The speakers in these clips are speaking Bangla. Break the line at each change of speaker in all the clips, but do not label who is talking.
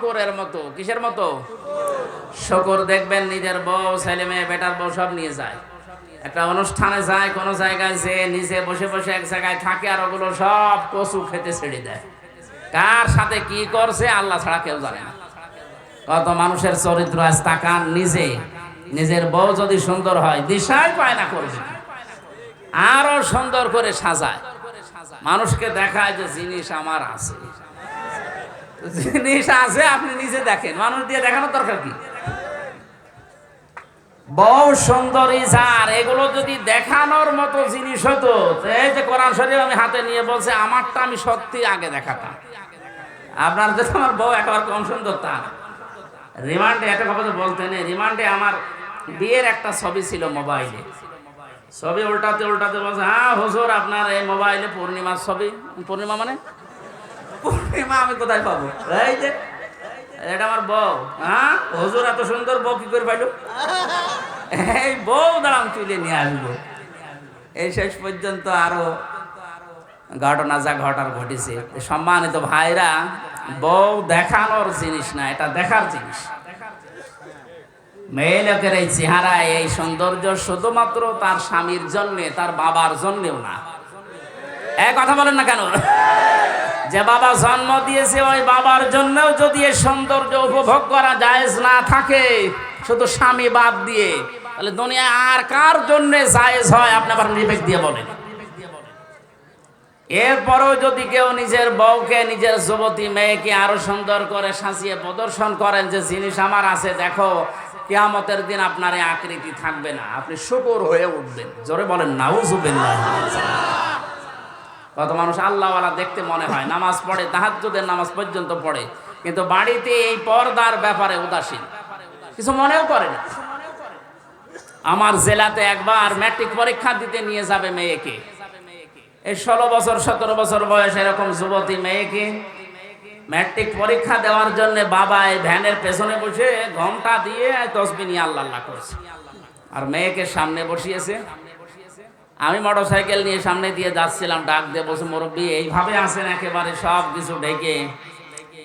শুকরের মতো, কিসের মতো? শুকর দেখবেন নিজের বউ, ছেলে মেয়ে, বেটার বউ সব নিয়ে যায়। একটা অনুষ্ঠানে যায়, কোনো জায়গায় যে নিজে বসে বসে এক জায়গায় থাকে আর ওগুলো সব কচু খেতে ছেড়ে দেয়। কার সাথে কি করছে আল্লাহ ছাড়া কেউ জানে না। কত মানুষের চরিত্র আজ তাকান নিজে? নিজের বউ যদি সুন্দর হয়, দিশাই পায় না করবে। আরও সুন্দর করে সাজায়। মানুষকে দেখায় যে জিনিস আমার আছে। জিনিস আছে, আপনি নিজে দেখেন। মানুষ দিয়ে দেখানোর দরকার কি? বউ সুন্দরী যার, এগুলো যদি দেখানোর মতো জিনিস হতো, এই যে কোরআন শরীফ আমি হাতে নিয়ে বলছে, আমারটা আমি সত্যি আগে দেখাতাম। আপনার যে আমার বউ একেবারে কম সুন্দর, তা রিমান্ডে, একটা কথা বলতে নেই, রিমান্ডে আমার বিয়ের একটা ছবি ছিল মোবাইলে। ছবি উল্টাতে উল্টাতে বলছে হ্যাঁ হুজুর, আপনার এই মোবাইলে পূর্ণিমার ছবি। পূর্ণিমা মানে? পূর্ণিমা আমি কোথায় পাবো? এই যে, এটা আমার বউ। হ্যাঁ? হুজুর এত সুন্দর বউ কি করে পাইলো? এই বউ দাঁড়াম তুলে নিয়ে আসব। এই শেষ পর্যন্ত আরও ঘটনা যা ঘটার ঘটেছে। সম্মানিত ভাইরা, বউ দেখানোর জিনিস না, এটা দেখার জিনিস। মেয়ে লোকের এই চেহারা এই সৌন্দর্য শুধুমাত্র তার স্বামীর জন্যে, তার বাবার জন্যেও না। এক কথা বলেন না কেন? যে বাবা জন্ম দিয়েছে, ওই বাবার জন্যও যদি এই সৌন্দর্য উপভোগ করা জায়েজ না থাকে, শুধু স্বামী বাদ দিয়ে, তাহলে দুনিয়ায় আর কার জন্য জায়েজ হয়, আপনি আবার বিবেক দিয়ে বলেন। এরপরেও যদি কেউ নিজের বউকে, নিজের যুবতী মেয়েকে আরও সুন্দর করে সাজিয়ে প্রদর্শন করেন, যে জিনিস আমার আছে, দেখো, কেয়ামতের দিন আপনার আকৃতি থাকবে না। আপনি শুকুর হয়ে উঠবেন। জোরে বলেন নাউজুবিল্লাহ কত মানুষ আল্লাহওয়ালা দেখতে মনে হয়। নামাজ পড়ে, তাহাজ্জুদের নামাজ পর্যন্ত পড়ে। কিন্তু বাড়িতে এই পর্দার ব্যাপারে উদাসীন। কিছু মনেও করে না। আমার জেলাতে একবার ম্যাট্রিক পরীক্ষা দিতে নিয়ে যাবে মেয়েকে। এই ষোলো বছর, সতেরো বছর বয়স এরকম যুবতী মেয়েকে ম্যাট্রিক পরীক্ষা দেওয়ার জন্য বাবা এই ভ্যানের পেছনে বসে ঘমটা দিয়ে তসবি নিয়ে আল্লাহ করছে। আর মেয়েকে সামনে বসিয়েছে। আমি মোটর সাইকেল নিয়ে সামনে দিয়ে যাচ্ছিলাম, ডাক দিয়ে বসে মুরব্বী, এইভাবে আসেন একেবারে সব কিছু ঢেকে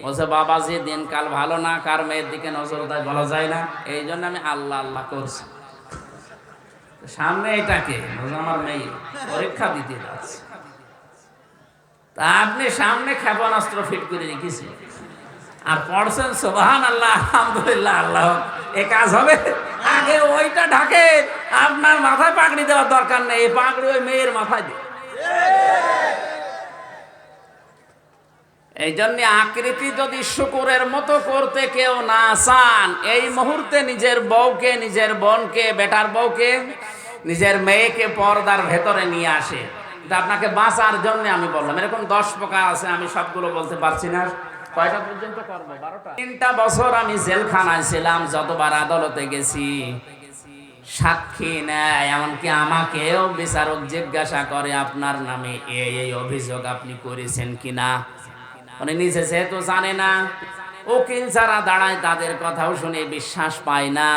বলছে বাবা যে দিনকাল ভালো না, কার মেয়ের দিকে নজর দেয় বলা যায় না। এই জন্য আমি আল্লাহ আল্লাহ করছি। সামনে এটাকে আমার মেয়ে, পরীক্ষা দিতে যাচ্ছে। তা আপনি সামনে ক্ষেপণাস্ত্র ফিট করে রেখেছি আর পড়ছেন সোবাহান আল্লাহ আলহামদুলিল্লাহ, আল্লাহ, এ কাজ হবে? আগে ওইটা ঢাকে আপনার মাথায় পাগড়ি দেওয়ার দরকার নেই, এই পাগড়ি ওই মেয়ের মাথায় দিয়ে এই জন্য আকৃতি যদি শুকুরের মতো করতে কেউ না চান, এই মুহূর্তে নিজের বউকে, নিজের বোনকে, বেটার বউকে, নিজের মেয়েকে পর্দার ভেতরে নিয়ে আসে। এটা আপনাকে বাঁচার জন্য আমি বললাম। এরকম দশ প্রকার আছে, আমি সবগুলো বলতে পারছি না। কয়টা পর্যন্ত করব? বারোটা? তিনটা বছর আমি জেলখানায় ছিলাম, যতবার আদালতে গেছি। সাক্ষী নেয়, এমনকি আমাকেও বিচারক জিজ্ঞাসা করে, আপনার নামে এই এই অভিযোগ আপনি করেছেন কিনা? মানে নিজে যেহেতু জানে না, উকিল যারা দাঁড়ায় তাদের কথাও শুনে বিশ্বাস পায় না।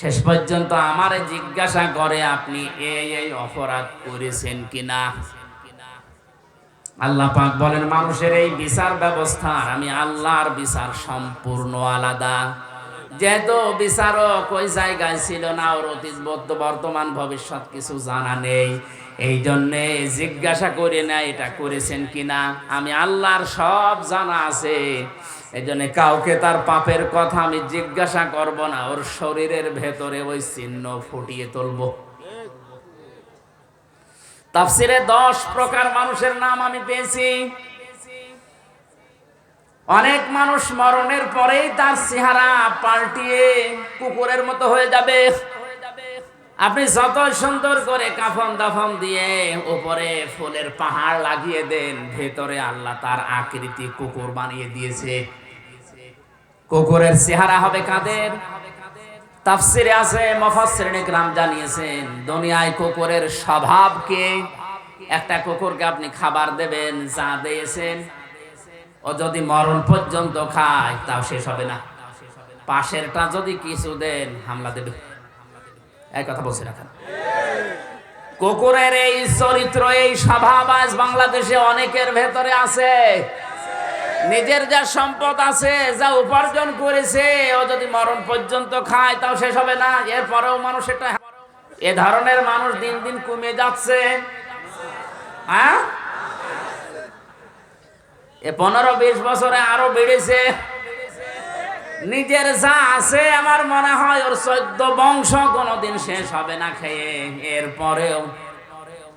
শেষ পর্যন্ত আমারে জিজ্ঞাসা করে, আপনি এই এই অপরাধ করেছেন কিনা? আল্লাহ পাক বলেন, মানুষের এই বিচার ব্যবস্থা আমি আল্লাহর বিচার সম্পূর্ণ আলাদা। যেহেতু বিচারক ওই জায়গায় ছিল না, ওর অতীত বর্ত- বর্তমান ভবিষ্যৎ কিছু জানা নেই। এই জন্যে জিজ্ঞাসা করে না, এটা করেছেন কিনা? আমি আল্লাহর সব জানা আছে। এই জন্য কাউকে তার পাপের কথা আমি জিজ্ঞাসা করব না, ওর শরীরের ভেতরে ওই চিহ্ন ফুটিয়ে তুলবো। তাফসিরে দশ প্রকার মানুষের নাম আমি পেয়েছি। অনেক মানুষ মরণের পরেই তার চেহারা পাল্টিয়ে কুকুরের মতো হয়ে যাবে। আপনি যত সুন্দর করে কাফন দাফন দিয়ে উপরে ফুলের পাহাড় লাগিয়ে দেন, ভেতরে আল্লাহ তার আকৃতি কুকুর বানিয়ে দিয়েছে। কুকুরের চেহারা হবে কাদের? তাফসিরে আছে মফাসসিরিনে গ্রাম জানিয়েছেন, দুনিয়ায় কুকুরের স্বভাবকে একটা কুকুরকে আপনি খাবার দেবেন যা দিয়েছেন ও যদি মরণ পর্যন্ত খায়, তাও শেষ হবে না। পাশেরটা যদি কিছু দেন, হামলা দেবে। এই কথা বলছি রাখেন। কুকুরের এই চরিত্র, এই স্বভাব আজ বাংলাদেশে অনেকের ভেতরে আছে। নিজের যা সম্পদ আছে, যা উপার্জন করেছে, ও যদি মরণ পর্যন্ত খায়, তাও শেষ হবে না। এরপরেও মানুষ এটা এ ধরনের মানুষ দিন দিন কমে যাচ্ছে। হ্যাঁ? এ পনেরো বিশ বছরে আরও বেড়েছে। নিজের যা আছে আমার মনে হয় ওর চোদ্দ বংশ কোনোদিন শেষ হবে না খেয়ে। এরপরেও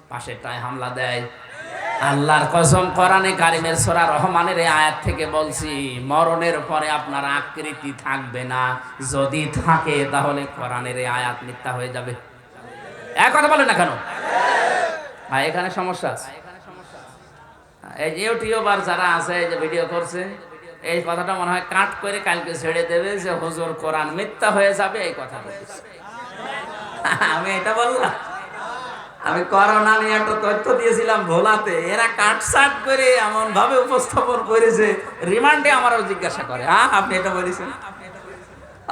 পাশেরটায় হামলা দেয়। আল্লাহর কসম কোরআনে কারিমের সোরা রহমানের আয়াত থেকে বলছি, মরণের পরে আপনার আকৃতি থাকবে না। যদি থাকে তাহলে কোরআনের আয়াত মিথ্যা হয়ে যাবে। এক কথা বলে না কেন? এখানে সমস্যা আছে। এই ইউটিউবার যারা আছে যে ভিডিও করছে, এই কথাটা মনে হয় কাট করে কালকে ছেড়ে দেবে যে হুজুর কোরআন মিথ্যা হয়ে যাবে, এই কথা আমি এটা বললাম। আমি করোনা নিয়ে একটা তথ্য দিয়েছিলাম ভোলাতে, এরা কাটসাট করে এমন ভাবে উপস্থাপন করেছে, রিমান্ডে আমারও জিজ্ঞাসা করে। হ্যাঁ আপনি এটা বলেছেন?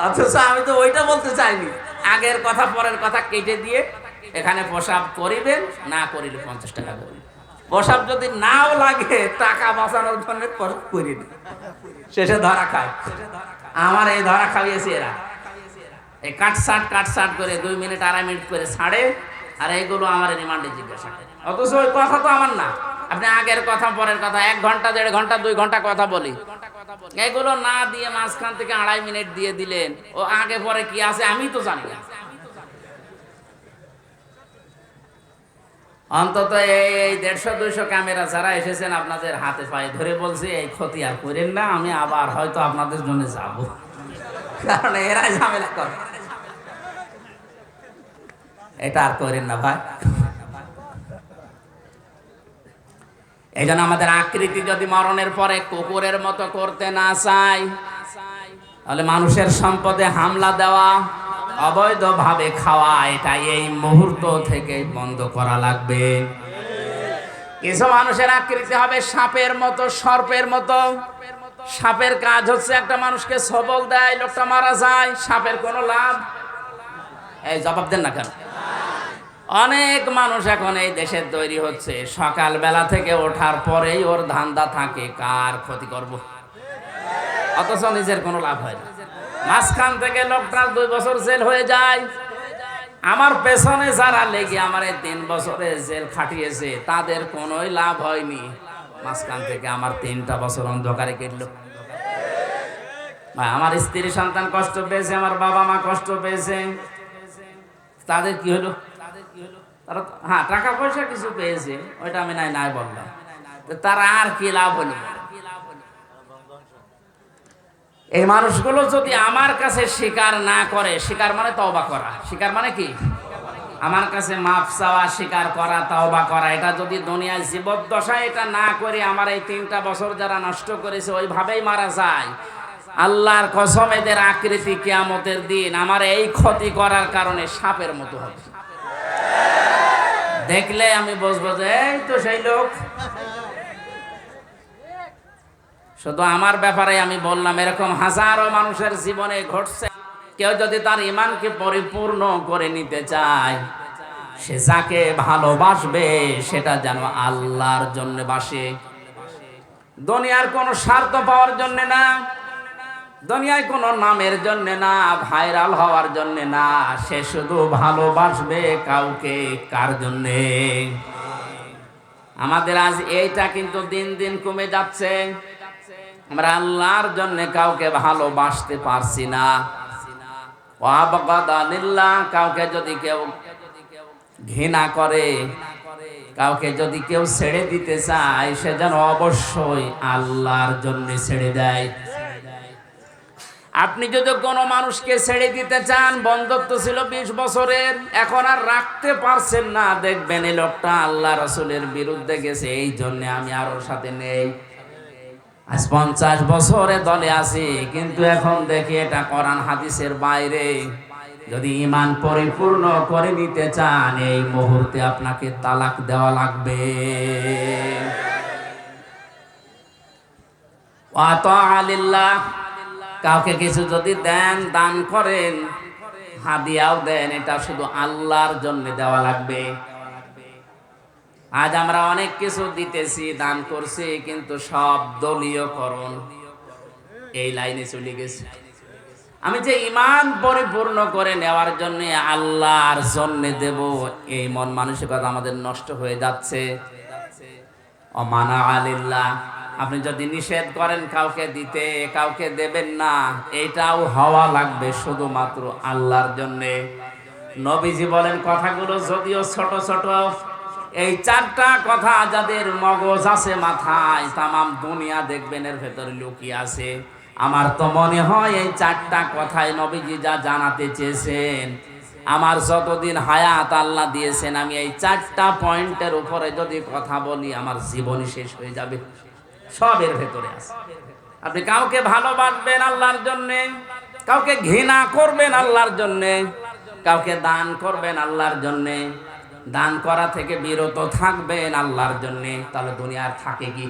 অথচ আমি তো ওইটা বলতে চাইনি। আগের কথা, পরের কথা কেটে দিয়ে এখানে প্রসাব করিবেন, না করিলে পঞ্চাশ টাকা করবেন প্রসাব যদি নাও লাগে, টাকা বাঁচানোর জন্য প্রসাব করি শেষে ধরা খায়। আমার এই ধরা খাইয়েছে এরা। এই কাটসাট কাটসাট করে দুই মিনিট, আড়াই মিনিট করে ছাড়ে, আর এইগুলো আমার রিমান্ডে জিজ্ঞাসা করে। অথচ ওই কথা তো আমার না। আপনি আগের কথা, পরের কথা, এক ঘণ্টা, দেড় ঘণ্টা, দুই ঘণ্টা কথা বলি। এগুলো না দিয়ে মাঝখান থেকে আড়াই মিনিট দিয়ে দিলেন। ও আগে, পরে কি আছে আমি তো জানি না। অন্তত এই দেড়শো, দুইশো ক্যামেরা যারা এসেছেন আপনাদের হাতে পায়ে ধরে বলছে, এই ক্ষতি আর করেন না, আমি আবার হয়তো আপনাদের জন্য যাব। কারণ এরা ঝামেলা করে। এটা আর করেন না ভাই। এই জন্য আমাদের আকৃতি যদি মরণের পরে কুকুরের মতো করতে না চাই তাহলে মানুষের সম্পদে হামলা দেওয়া অবৈধভাবে খাওয়া, এটা এই মুহূর্ত থেকে বন্ধ করা লাগবে। কিছু মানুষের আকৃতি হবে সাপের মতো, সর্পের মতো। সাপের কাজ হচ্ছে একটা মানুষকে সবল দেয়, লোকটা মারা যায়, সাপের কোনো লাভ। এই জবাব দেন না কেন? অনেক মানুষ এখন এই দেশের তৈরি হচ্ছে। সকালবেলা থেকে ওঠার পরেই ওর ধান্দা থাকে, কার ক্ষতি করব? অথচ নিজের কোনো লাভ হয় না। মাঝখান থেকে লোকটার দুই বছর জেল হয়ে যায়। আমার পেছনে যারা লেগে আমার এই তিন বছরে জেল খাটিয়েছে, তাদের কোনোই লাভ হয়নি। মাঝখান থেকে আমার তিনটা বছর অন্ধকারে কেটলো। আমার স্ত্রী সন্তান কষ্ট পেয়েছে, আমার বাবা মা কষ্ট পেয়েছে। তাদের কি হলো? তারা হ্যাঁ টাকা পয়সা কিছু পেয়েছে, ওইটা আমি নাই নাই বললাম। তারা আর কি লাভ হলো? এই মানুষগুলো যদি আমার কাছে স্বীকার না করে, স্বীকার মানে তওবা করা। স্বীকার মানে কি? আমার কাছে মাপ চাওয়া, স্বীকার করা, তওবা করা। এটা যদি দুনিয়ায় জীবদ্দশায় এটা না করে আমার এই তিনটা বছর যারা নষ্ট করেছে, ওইভাবেই মারা যায়। আল্লাহর কসম, এদের আকৃতি কেয়ামতের দিন আমার এই ক্ষতি করার কারণে সাপের মতো হবে। দেখলে আমি বুঝব যে, এই তো সেই লোক শুধু আমার ব্যাপারে আমি বললাম, এরকম হাজারো মানুষের জীবনে ঘটছে। কেউ যদি তার ইমানকে পরিপূর্ণ করে নিতে চায়, সে যাকে ভালোবাসবে, সেটা যেন আল্লাহর জন্য বাসে। দুনিয়ার কোনো স্বার্থ পাওয়ার জন্য না, দুনিয়ায় কোনো নামের জন্য না, ভাইরাল হওয়ার জন্য না, সে শুধু ভালোবাসবে কাউকে কার জন্যে? আমাদের আজ এইটা কিন্তু দিন দিন কমে যাচ্ছে। আমরা আল্লাহর জন্য কাউকে ভালোবাসতে পারছি না। কাউকে যদি কেউ ঘৃণা করে, কাউকে যদি কেউ ছেড়ে দিতে চায়, সে যেন অবশ্যই আল্লাহর জন্য ছেড়ে দেয়। আপনি যদি কোনো মানুষকে ছেড়ে দিতে চান, বন্ধত্ব ছিল বিশ বছরের, এখন আর রাখতে পারছেন না, দেখবেন এই লোকটা আল্লাহ রসুলের বিরুদ্ধে গেছে, এই জন্য আমি আর ওর সাথে নেই। আজ পঞ্চাশ বছরে দলে আছি, কিন্তু এখন দেখি এটা কোরআন হাদিসের বাইরে। যদি ইমান পরিপূর্ণ করে নিতে চান, এই মুহূর্তে আপনাকে তালাক দেওয়া লাগবে। কাউকে কিছু যদি দেন, দান করেন, হাদিয়াও দেন, এটা শুধু আল্লাহর জন্য দেওয়া লাগবে। আজ আমরা অনেক কিছু দিতেছি, দান করছি, কিন্তু সব দলীয়করণ। এই লাইনে চলে গেছে। আমি যে ইমান পরিপূর্ণ করে নেওয়ার জন্য আল্লাহর জন্য দেব, এই মন মানসিকতা আমাদের নষ্ট হয়ে যাচ্ছে। অমানা আলিল্লাহ, আপনি যদি নিষেধ করেন কাউকে দিতে, কাউকে দেবেন না, এটাও হওয়া লাগবে শুধুমাত্র আল্লাহর জন্যে। নবীজি বলেন কথাগুলো যদিও ছোট ছোট এই চারটা কথা যাদের মগজ আছে মাথায়, তামাম দুনিয়া দেখবেন, এর ভেতরে লুকিয়ে আছে। আমার তো মনে হয় এই চারটা কথাই নবীজি যা জানাতে চেয়েছেন। আমার যতদিন হায়াত আল্লাহ দিয়েছেন, আমি এই চারটা পয়েন্টের উপরে যদি কথা বলি, আমার জীবনই শেষ হয়ে যাবে। সবের ভেতরে আছে। আপনি কাউকে ভালোবাসবেন আল্লাহর জন্যে, কাউকে ঘৃণা করবেন আল্লাহর জন্যে, কাউকে দান করবেন আল্লাহর জন্যে দান করা থেকে বিরত থাকবেন আল্লাহর জন্যে। তাহলে দুনিয়ার থাকে কি?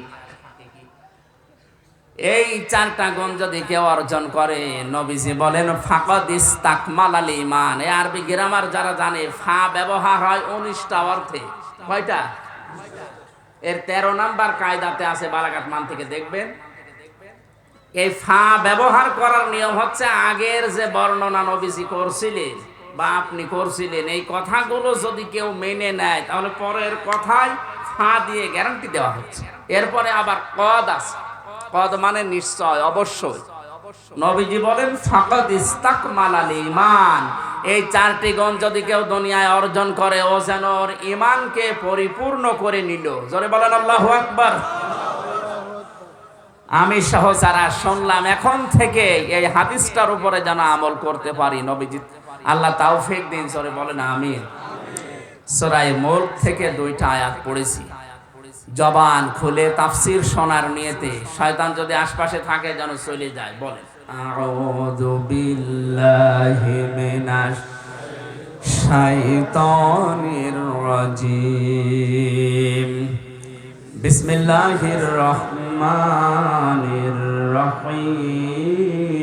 এই চারটা গুণ যদি কেউ অর্জন করে, নবীজি বলেন, ফাকদ ইস্তাকমাল আল ইমান এই আরবি গ্রামার যারা জানে, ফা ব্যবহার হয় উনিশটা অর্থে। কয়টা? এর তেরো নাম্বার কায়দাতে আছে, বালাঘাট মান থেকে দেখবেন। এই ফা ব্যবহার করার নিয়ম হচ্ছে আগের যে বর্ণনা নবীজি করছিলেন বা আপনি করছিলেন এই কথাগুলো যদি কেউ মেনে নেয়, তাহলে পরের কথায় ফা দিয়ে গ্যারান্টি দেওয়া হচ্ছে। এরপরে আবার কদ আছে। কদ মানে নিশ্চয়, অবশ্যই। নবীজি বলেন, ফাকাদ ইস্তাকমাল আল ইমান এই চারটি গুণ যদি কেউ দুনিয়ায় অর্জন করে, ও যেন ওর ইমানকে পরিপূর্ণ করে নিল। জোরে বলেন, আল্লাহু আকবার। আমি সহ যারা শুনলাম, এখন থেকে এই হাদিসটার উপরে যেন আমল করতে পারি নবীজি। আল্লাহ তাওফিক দিন সরে বলেন আমি সরাই মুল্ক থেকে দুইটা আয়াত পড়েছি। জবান খুলে তাফসির শোনার নিয়েতে শয়তান যদি আশপাশে থাকে যেন চলে যায়, বলেন, আউযু বিল্লাহি মিনাশ শাইতানির রাজিম। বিসমিল্লাহির রহমানির রহিম।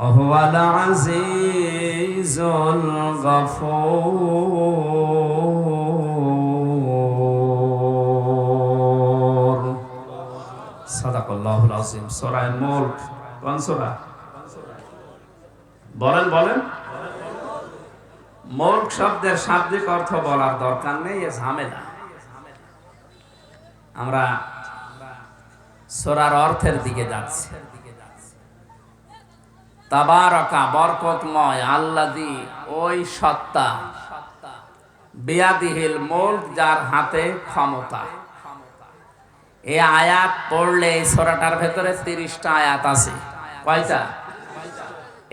وهو العزيز الغفور صدق الله العظيم سورة الملك কোন সূরা বলেন বলেন মূর্খ শব্দের শাব্দিক অর্থ বলার দরকার নেই এ ঝামেলা আমরা সোরার অর্থের দিকে যাচ্ছি তাবারকা, বরকতময় আল্লাদি ওই সত্তা, বিয়াদিহিল মুল্ক যার হাতে ক্ষমতা। এই আয়াত পড়লে এই সোরাটার ভেতরে তিরিশটা আয়াত আছে। কয়টা?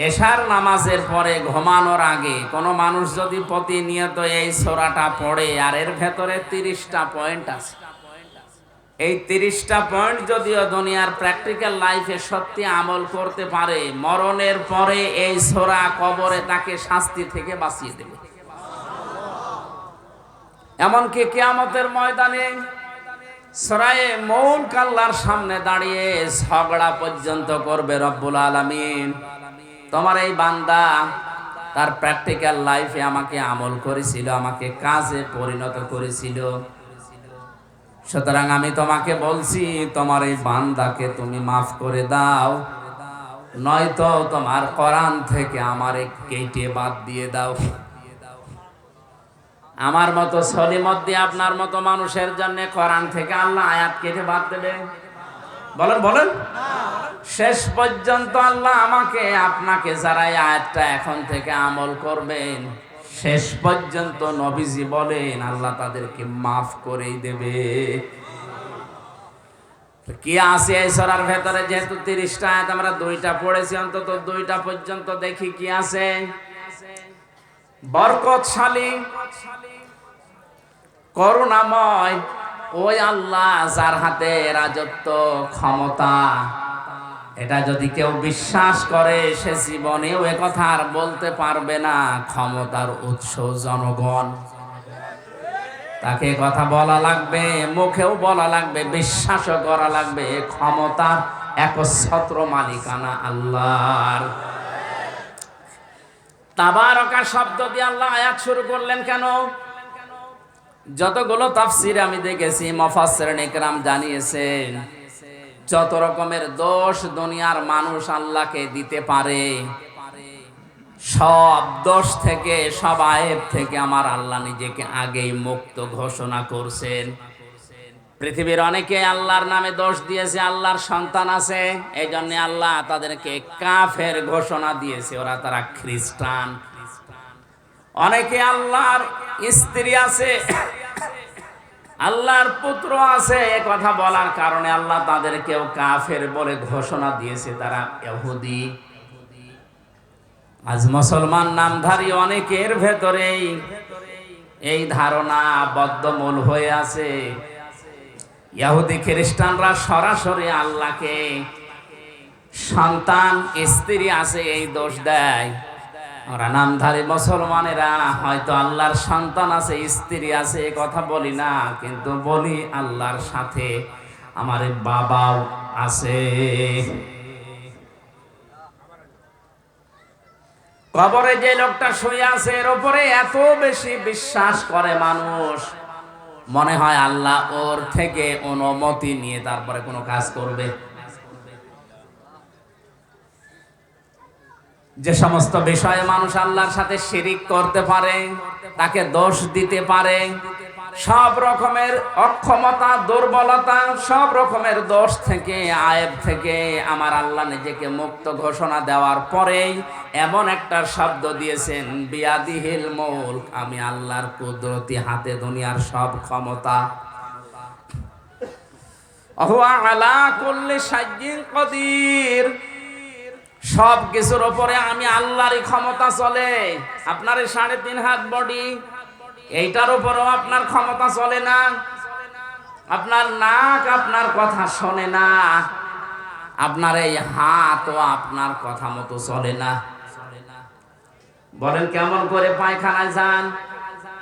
এশার নামাজের পরে ঘুমানোর আগে কোনো মানুষ যদি প্রতিনিয়ত এই সোরাটা পড়ে, আর এর ভেতরে তিরিশটা পয়েন্ট আছে। এই তিরিশটা পয়েন্ট যদিও দুনিয়ার প্র্যাকটিক্যাল লাইফে সত্যি আমল করতে পারে, মরণের পরে এই সোরা কবরে তাকে শাস্তি থেকে বাঁচিয়ে দেবে। এমনকি কেয়ামতের ময়দানে সরায়ে মৌল কাল্লার সামনে দাঁড়িয়ে ঝগড়া পর্যন্ত করবে রব্বুল আলমিন। তোমার এই বান্দা তার প্র্যাকটিক্যাল লাইফে আমাকে আমল করেছিল, আমাকে কাজে পরিণত করেছিল। সুতরাং আমি তোমাকে বলছি, তোমার এই বান্দাকে তুমি মাফ করে দাও। নয়তো তোমার কোরআন থেকে আমারে কেটে বাদ দিয়ে দাও। আমার মতো সলিমত দিয়ে আপনার মতো মানুষের জন্য কোরআন থেকে আল্লাহ আয়াত কেটে বাদ দেবে। বলেন বলেন। শেষ পর্যন্ত আল্লাহ আমাকে, আপনাকে যারা আয়াতটা এখন থেকে আমল করবেন শেষ পর্যন্ত নবীজি বলেন, আল্লাহ তাদেরকে মাফ করেই দেবে। কি আছে এই সরার ভেতরে? যেহেতু তিরিশটা আয়াত আমরা দুইটা পড়েছি, অন্তত দুইটা পর্যন্ত দেখি কি আছে। বরকতশালী, করুণাময়, ওই আল্লাহ যার হাতে রাজত্ব ক্ষমতা এটা যদি কেউ বিশ্বাস করে, সে জীবনেও কথা আর বলতে পারবে না। ক্ষমতার উৎস জনগণ। তাকে কথা বলা লাগবে, মুখেও বলা লাগবে, বিশ্বাসও করা লাগবে ক্ষমতার একচ্ছত্র মালিকানা আল্লাহর। তাবারকা শব্দ দিয়ে আল্লাহ আয়াত শুরু করলেন কেন? যতগুলো তাফসির আমি দেখেছি মফাসসির নিকরাম জানিয়েছেন যত রকমের দোষ দুনিয়ার মানুষ আল্লাহকে দিতে পারে, সব দোষ থেকে, সব আয়েব থেকে আমার আল্লাহ নিজেকে আগেই মুক্ত ঘোষণা করছেন। পৃথিবীর অনেকে আল্লাহর নামে দোষ দিয়েছে, আল্লাহর সন্তান আছে এই জন্য আল্লাহ তাদেরকে কাফের ঘোষণা দিয়েছে, ওরা তারা খ্রিস্টান। অনেকে আল্লাহর স্ত্রী আছে আল্লাহর পুত্র আছে, এ কথা বলার কারণে আল্লাহ তাদেরকেও কাফের বলে ঘোষণা দিয়েছে, তারা ইহুদি। আজ মুসলমান নামধারী অনেকের ভেতরেই এই ধারণা বদ্ধমূল হয়ে আছে। ইহুদি খ্রিস্টানরা সরাসরি আল্লাহকে সন্তান, স্ত্রী আছে, এই দোষ দেয়। ওরা নামধারী মুসলমানেরা, হয়তো আল্লাহর সন্তান আছে, স্ত্রী আছে কথা বলি না, কিন্তু বলি আল্লাহর সাথে আমার বাবাও আছে। কবরে যে লোকটা শুয়ে আছে, এর উপরে এত বেশি বিশ্বাস করে মানুষ। মনে হয় আল্লাহ ওর থেকে অনুমতি নিয়ে তারপরে কোনো কাজ করবে। যে সমস্ত বিষয়ে মানুষ আল্লাহর সাথে শিরিক করতে পারে, তাকে দোষ দিতে পারে, সব রকমের অক্ষমতা, দুর্বলতা, সব রকমের দোষ থেকে, আয়েব থেকে আমার আল্লাহ নিজেকে মুক্ত ঘোষণা দেওয়ার পরেই এমন একটা শব্দ দিয়েছেন, বিয়াদিহিল মুলক আমি আল্লাহর কুদরতি হাতে দুনিয়ার সব ক্ষমতা। অহুয়া আলা করলে সাজ্জিন কদির। সব কিছুর ওপরে আমি আল্লাহরই ক্ষমতা চলে। আপনার সাড়ে তিন হাত বডি এইটার উপরেও আপনার ক্ষমতা চলে না। আপনার নাক আপনার কথা শোনে না। আপনার এই হাতও আপনার কথা মতো চলে না। বলেন, কেমন করে পায়খানায় যান?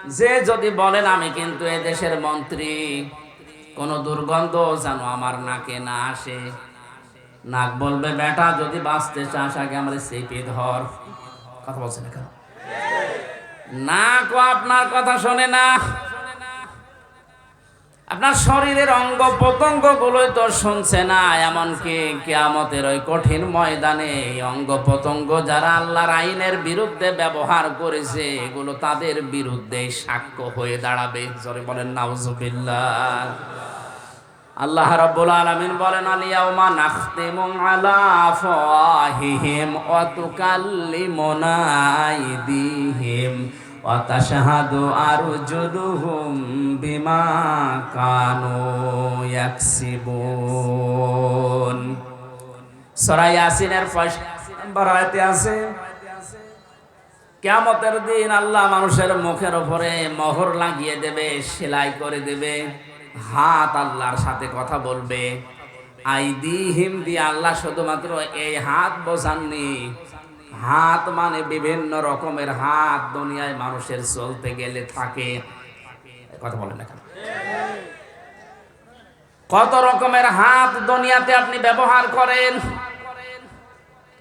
যে যদি বলেন, আমি কিন্তু এ দেশের মন্ত্রী। কোন দুর্গন্ধ যেন আমার নাকে না আসে। নাক বলবে, বেটা, যদি বাঁচতে চাস, আগে আমার চেপে ধর। কথা বলছে না কেন? নাকও আপনার কথা শোনে না। আপনার শরীরের অঙ্গ প্রত্যঙ্গ গুলোই তো শুনছে না, এমনকি কেয়ামতের ওই কঠিন ময়দানে অঙ্গ প্রত্যঙ্গ যারা আল্লাহর আইনের বিরুদ্ধে ব্যবহার করেছে, এগুলো তাদের বিরুদ্ধে সাক্ষ্য হয়ে দাঁড়াবে। জোরে বলেন, নাউজুবিল্লাহ। আল্লাহ রাব্বুল আলামিন বলেন আলিয়াউমা নাখতিমু আলা আফওয়াহিহিম ওয়া তুকাল্লিমুনা আইদিহিম ওয়া তাশহাদু আরজুলুহুম বিমা কানু ইয়াকসিবুন। সূরা ইয়াসিনের ফার্স্ট নাম্বার আয়াতে আছে, কিয়ামতের দিন আল্লাহ মানুষের মুখের উপরে মোহর লাগিয়ে দেবে, সেলাই করে দেবে। হাত আল্লাহর সাথে কথা বলবে। আইদি হিম দিয়ে আল্লাহ শুধুমাত্র এই হাত বোঝাননি। হাত মানে বিভিন্ন রকমের হাত দুনিয়ায় মানুষের চলতে গেলে থাকে। কথা বলেন না কত রকমের হাত দুনিয়াতে আপনি ব্যবহার করেন?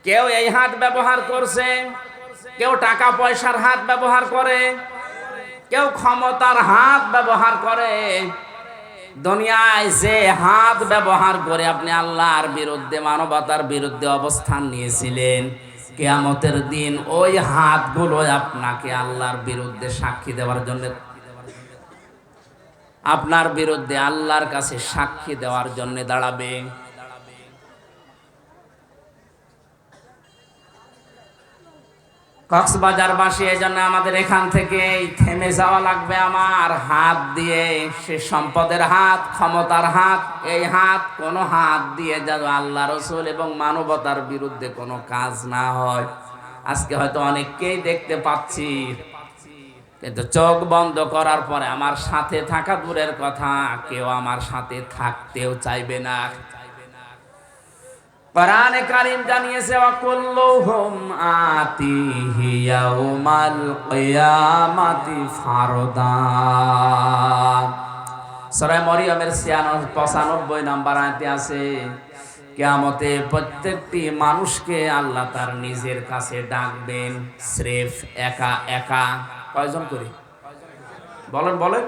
কেউ এই হাত ব্যবহার করছে, কেউ টাকা পয়সার হাত ব্যবহার করে, কেউ ক্ষমতার হাত ব্যবহার করে। দুনিয়ায় যে হাত ব্যবহার করে আপনি আল্লাহর বিরুদ্ধে, মানবতার বিরুদ্ধে অবস্থান নিয়েছিলেন, কেয়ামতের দিন ওই হাতগুলো আপনাকে আল্লাহর বিরুদ্ধে সাক্ষী দেওয়ার জন্য, আপনার বিরুদ্ধে আল্লাহর কাছে সাক্ষী দেওয়ার জন্য দাঁড়াবে। কক্সবাজারবাসী, এই জন্য আমাদের এখান থেকে থেমে যাওয়া লাগবে আমার হাত দিয়ে। সে সম্পদের হাত, ক্ষমতার হাত, এই হাত কোনো হাত দিয়ে যেন আল্লাহ রসুল এবং মানবতার বিরুদ্ধে কোনো কাজ না হয়। আজকে হয়তো অনেককেই দেখতে পাচ্ছি, কিন্তু চোখ বন্ধ করার পরে আমার সাথে থাকা দূরের কথা, কেউ আমার সাথে থাকতেও চাইবে না। কোরআনে কারিম জানিয়েছে, অকুল্লুহুম আতিহি ইয়াউমাল কিয়ামাতি ফারদা। সূরা মরিয়মের 95 নাম্বার আয়াতে আছে, কিয়ামতে প্রত্যেকটি মানুষকে আল্লাহ তার নিজের কাছে ডাকবেন, স্রেফ একা একা। কয়জন করে? বলেন বলেন।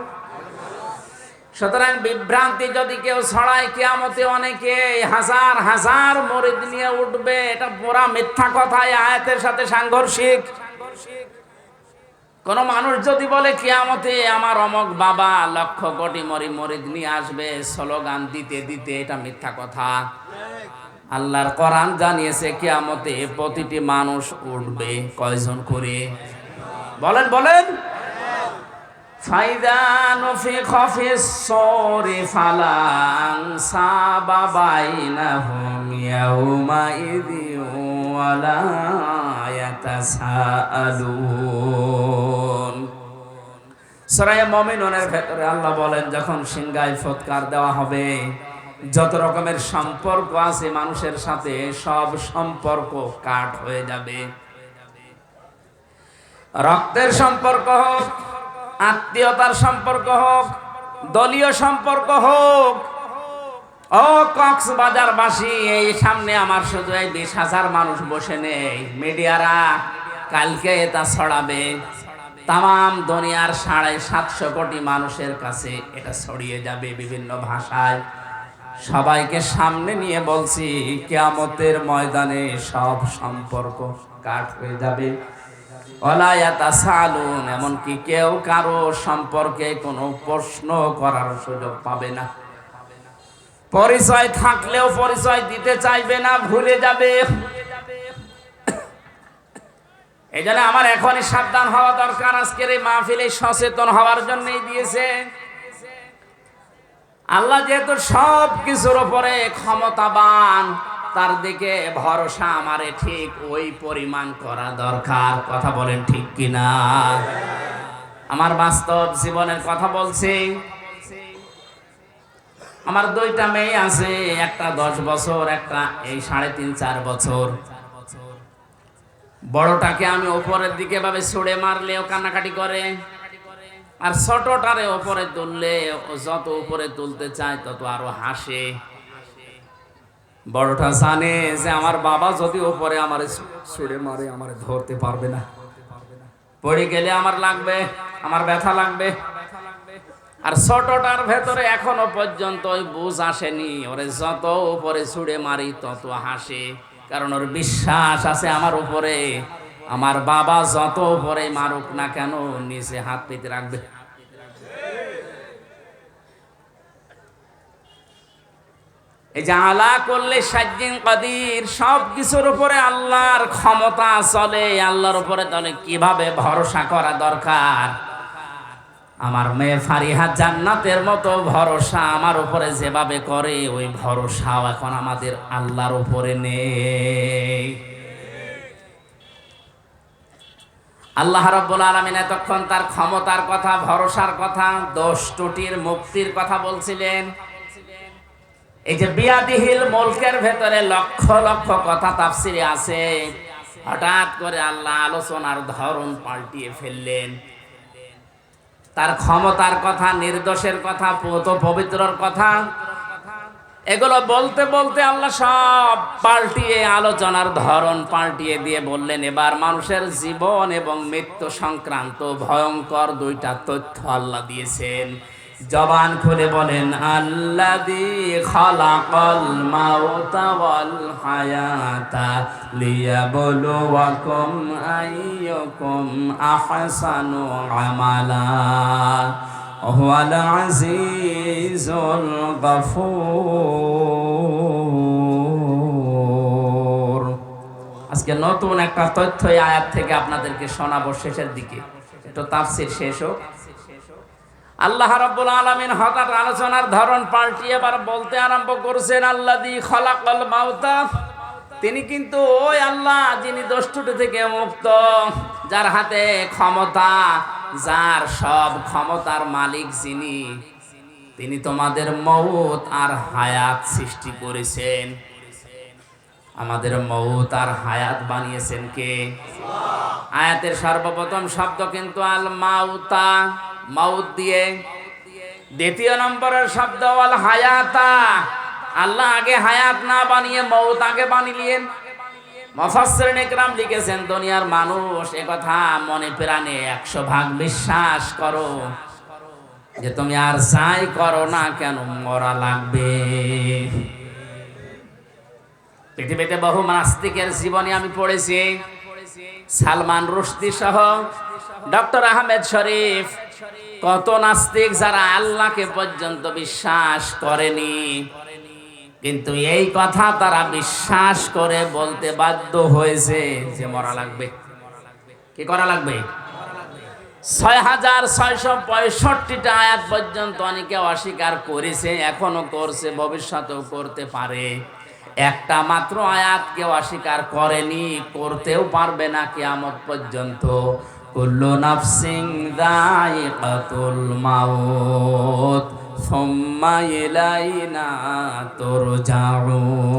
সুতরাং বিভ্রান্তি যদি কেউ ছড়ায়, কেয়ামতে অনেকে হাজার হাজার মরিদ নিয়ে উঠবে। এটা পুরা মিথ্যা কথা আয়াতের সাথে সাংঘর্ষিক। কোন মানুষ যদি বলে, কেয়ামতে আমার অমক বাবা লক্ষ কোটি মরি মরিদ নিয়ে আসবে, স্লোগান দিতে দিতে এটা মিথ্যা কথা। আল্লাহর কোরআন জানিয়েছে, কেয়ামতে প্রতিটি মানুষ উঠবে। কয়জন করে? বলেন বলেন। ফালা ভেতরে আল্লাহ বলেন, যখন সিংগায় ফৎকার দেওয়া হবে, যত রকমের সম্পর্ক আছে মানুষের সাথে, সব সম্পর্ক কাট হয়ে যাবে। রক্তের সম্পর্ক হোক আত্মীয়তার সম্পর্ক হোক, দলীয় সম্পর্ক হোক, ও কক্সবাজার বাসী এই সামনে আমার শুধু এই বিশ হাজার মানুষ বসে নেই। মিডিয়ারা কালকে এটা ছড়াবে। তাম দুনিয়ার সাড়ে সাতশো কোটি মানুষের কাছে এটা ছড়িয়ে যাবে বিভিন্ন ভাষায়। সবাইকে সামনে নিয়ে বলছি, কেয়ামতের ময়দানে সব সম্পর্ক কাট হয়ে যাবে। এমনকি কেউ কারও সম্পর্কে কোনো প্রশ্ন করার সুযোগ পাবে না। পরিচয় থাকলেও পরিচয় দিতে চাইবে না, ভুলে যাবে। এই জন্য আমার এখনই সাবধান হওয়া দরকার। আজকের এই মাহফিলে সচেতন হওয়ার জন্যই দিয়েছে। আল্লাহ যেহেতু সব কিছুর উপরে ক্ষমতাবান তার দিকে ভরসা আমারে ঠিক ওই পরিমাণ করা দরকার। কথা বলেন ঠিক কিনা? আমার বাস্তব জীবনের কথা বলছি। আমার দুইটা মেয়ে আছে, একটা দশ বছর, একটা এই সাড়ে তিন, চার বছর। বড়টাকে আমি ওপরের দিকে ভাবে ছুড়ে মারলে ও কান্নাকাটি করে। আর ছোটটারে ওপরে তুললে যত উপরে তুলতে চায় তত আরও হাসে। বড়টা জানে যে আমার বাবা যদি ওপরে আমার ছুড়ে মারে, আমার ধরতে পারবে না। পড়ে গেলে আমার লাগবে, আমার ব্যথা লাগবে। আর ছোটটার ভেতরে এখনও পর্যন্ত ওই বুঝ আসেনি। ওরে যত উপরে ছুড়ে মারি, তত হাসে। কারণ ওর বিশ্বাস আছে আমার উপরে। আমার বাবা যত উপরে মারুক না কেন নিচে হাত পেতে রাখবে। এই করলে সাজ্জিন কাদির সব কিছুর উপরে আল্লাহর ক্ষমতা চলে, আল্লাহর উপরে তাহলে কীভাবে ভরসা করা দরকার? আমার মেয়ে ফারিহা জান্নাতের মতো ভরসা আমার উপরে যেভাবে করে, ওই ভরসাও এখন আমাদের আল্লাহর উপরে নেই। আল্লাহ রব্বুল আলমিন এতক্ষণ তার ক্ষমতার কথা, ভরসার কথা, দোষ টুটির মুক্তির কথা বলছিলেন। এই যে বিয়াদিহিল মুলকের ভেতরে লক্ষ লক্ষ কথা তাফসিরে আছে। হঠাৎ করে আল্লাহ আলোচনার ধরন পাল্টিয়ে ফেললেন। তার ক্ষমতার কথা, নির্দোষের কথা পুত পবিত্রর কথা, এগুলো বলতে বলতে আল্লাহ সব পাল্টিয়ে, আলোচনার ধরন পাল্টিয়ে দিয়ে বললেন, এবার মানুষের জীবন এবং মৃত্যু সংক্রান্ত ভয়ঙ্কর দুইটা তথ্য আল্লাহ দিয়েছেন। জবান খুলে বলেন আল্লাদি খালাকাল মাউতা ওয়াল হায়াতা লিয়াবলুয়াকুম আইয়ুকুম আহসানু আমালা। হুয়াল আজিজুল গফুর। আজকে নতুন একটা তথ্য আয়াত থেকে আপনাদেরকে শোনাবো শেষের দিকে। একটু তাফসির শেষ হোক। আল্লাহ রাব্বুল আলামিন হঠাৎ আলোচনার ধরন পাল্টিয়ে এবার বলতে আরম্ভ করছেন আল্লাহ দি খলাকল মাউতা। তিনি কিন্তু ওই আল্লাহ যিনি দোষ্টুটি থেকে মুক্ত, যার হাতে ক্ষমতা, যার সব ক্ষমতার মালিক যিনি, তিনি তোমাদের মৌত আর হায়াত সৃষ্টি করেছেন। আমাদের মৌত আর হায়াত বানিয়েছেন কে? আয়াতের সর্বপ্রথম শব্দ কিন্তু আল মাউতা মাউত দিয়ে। দ্বিতীয় নম্বরের শব্দ আল হায়াতা। আল্লাহ আগে হায়াত না বানিয়ে মৌত আগে বানিলেন। লিখেছেন, দুনিয়ার মানুষ কথা মনে প্রাণে একশো ভাগ বিশ্বাস করো। যে তুমি আর যাই করো না কেন, মরা লাগবে। পৃথিবীতে বহু নাস্তিকের জীবনী আমি পড়েছি। সালমান রুশদি সহ ডক্টর আহমেদ শরীফ কত নাস্তিক যারা আল্লাহকে পর্যন্ত বিশ্বাস করেনি। কিন্তু এই কথা তারা বিশ্বাস করে বলতে বাধ্য হয়েছে যে মরা লাগবে। কি করা লাগবে? ছয় হাজার ছয়শো পঁয়ষট্টিটা আয়াত পর্যন্ত অনেকে অস্বীকার করেছে, এখনও করছে, ভবিষ্যতেও করতে পারে। একটা মাত্র আয়াত কেউ অস্বীকার করেনি, করতেও পারবে না কিয়ামত পর্যন্ত। কুল্লু নাফসিং দায়িকাতুল মাউত সুম্মা ইলাইনা তুরজাউন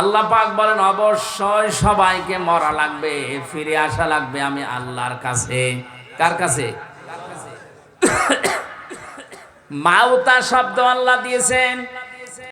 আল্লাহ পাক বলেন, অবশ্যই সবাইকে মরা লাগবে, ফিরে আসা লাগবে আমি আল্লাহর কাছে। কার কাছে? মাউতা শব্দ আল্লাহ দিয়েছেন।